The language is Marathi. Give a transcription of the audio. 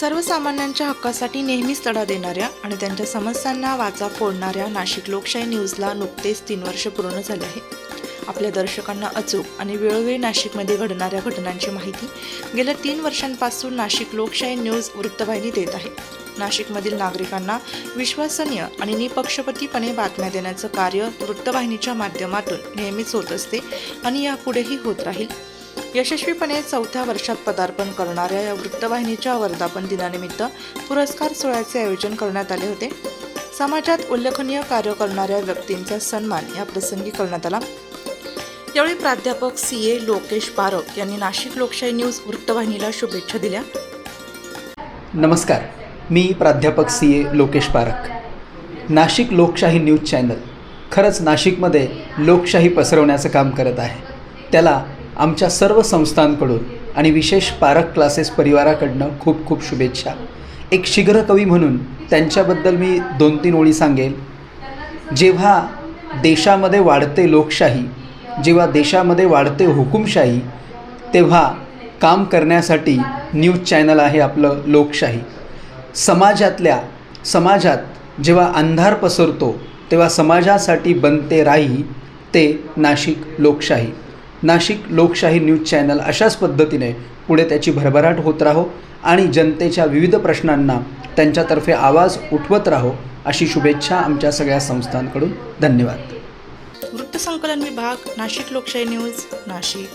सर्वसामान्यांच्या हक्कासाठी नेहमीच लढा देणाऱ्या आणि त्यांच्या समस्यांना वाचा फोडणाऱ्या नाशिक लोकशाही न्यूजला नुकतेच तीन वर्ष पूर्ण झाले आहे. आपल्या दर्शकांना अचूक आणि वेळोवेळी नाशिकमध्ये घडणाऱ्या घटनांची माहिती गेल्या तीन वर्षांपासून नाशिक लोकशाही न्यूज वृत्तवाहिनी देत आहे. नाशिकमधील नागरिकांना विश्वसनीय आणि निपक्षपतीपणे बातम्या देण्याचं कार्य वृत्तवाहिनीच्या माध्यमातून नेहमीच होत असते आणि यापुढेही होत राहील. यशस्वीपणे चौथ्या वर्षात पदार्पण करणाऱ्या या वृत्तवाहिनीच्या वर्धापन दिनानिमित्त पुरस्कार सोहळ्याचे आयोजन करण्यात आले होते. समाजात उल्लेखनीय कार्य करणाऱ्या व्यक्तींचा सन्मान या प्रसंगी करण्यात आला. यावेळी प्राध्यापक सी ए लोकेश पारक यांनी नाशिक लोकशाही न्यूज वृत्तवाहिनीला शुभेच्छा दिल्या. नमस्कार मी प्राध्यापक C A Lokesh Parakh. Nashik Lokshahi news channel खरंच नाशिकमध्ये लोकशाही पसरवण्याचं काम करत आहे. त्याला आमच्या सर्व संस्थांकडून आणि विशेष पारक क्लासेस परिवाराकडनं खूप खूप शुभेच्छा. एक शीघ्र कवी म्हणून त्यांच्याबद्दल मी दोन तीन ओळी सांगेल. जेव्हा देशामध्ये वाढते लोकशाही जेव्हा देशामध्ये वाढते हुकुमशाही तेव्हा काम करण्यासाठी न्यूज चॅनल आहे आपलं लोकशाही. समाजातल्या समाजात जेव्हा अंधार पसरतो तेव्हा समाजासाठी बनते राही ते नाशिक लोकशाही. नाशिक लोकशाही न्यूज चॅनल अशाच पद्धतीने पुढे त्याची भरभराट होत राहो आणि जनतेच्या विविध प्रश्नांना त्यांच्यातर्फे आवाज उठवत राहो अशी शुभेच्छा आमच्या सगळ्या संस्थांकडून. धन्यवाद. वृत्तसंकलन विभाग नाशिक लोकशाही न्यूज नाशिक.